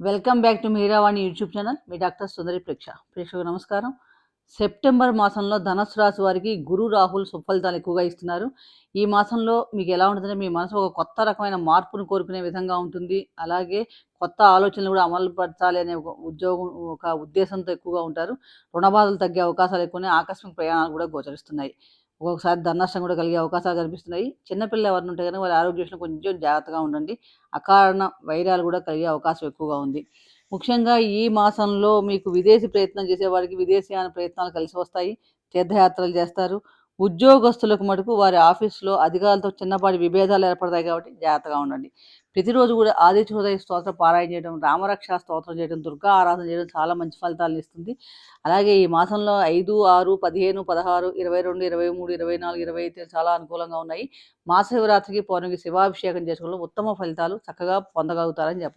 Welcome back to Meeravani YouTube channel. మీ doctor Sundari ప్రేక్ష. ప్రేక్షకు నమస్కారం. సెప్టెంబర్ మాసంలో ధనస్సు రాశి వారికి గురు రాహుల్ సుఫలితాలు ఎక్కువగా ఇస్తున్నారు. ఈ మాసంలో మీకు ఎలా ఉంటుందంటే మీ మనసు ఒక కొత్త రకమైన మార్పును కోరుకునే విధంగా ఉంటుంది. అలాగే కొత్త ఆలోచనలు కూడా అమలు పరచాలి అనే ఒక ఉద్యోగం ఒక ఉద్దేశంతో ఎక్కువగా ఉంటారు. రుణబాధలు తగ్గే అవకాశాలు ఎక్కువనే ఆకస్మిక ప్రయాణాలు కూడా గోచరిస్తున్నాయి. ఒక్కొక్కసారి ధనష్టం కూడా కలిగే అవకాశాలు కనిపిస్తున్నాయి. చిన్నపిల్లలు ఎవరిని ఉంటే కనుక వారి ఆరోగ్య విషయంలో కొంచెం జాగ్రత్తగా ఉండండి. అకారణ వైరాలు కూడా కలిగే అవకాశం ఎక్కువగా ఉంది. ముఖ్యంగా ఈ మాసంలో మీకు విదేశీ ప్రయత్నం చేసేవారికి విదేశీయాన ప్రయత్నాలు కలిసి వస్తాయి. తీర్థయాత్రలు చేస్తారు. ఉద్యోగస్తులకు మటుకు వారి ఆఫీసులో అధికారులతో చిన్నపాటి విభేదాలు ఏర్పడతాయి కాబట్టి జాగ్రత్తగా ఉండండి. ప్రతిరోజు కూడా ఆదిత్య హృదయ స్తోత్ర పారాయణ చేయడం రామరక్ష స్తోత్రం చేయడం దుర్గా ఆరాధన చేయడం చాలా మంచి ఫలితాలను ఇస్తుంది. అలాగే ఈ మాసంలో ఐదు ఆరు పదిహేను పదహారు ఇరవై రెండు ఇరవై మూడు ఇరవై నాలుగు ఇరవై ఐదు చాలా అనుకూలంగా ఉన్నాయి. మహాశివరాత్రికి పౌర్ణమికి శివాభిషేకం చేసుకోవడం ఉత్తమ ఫలితాలు చక్కగా పొందగలుగుతారని చెప్పారు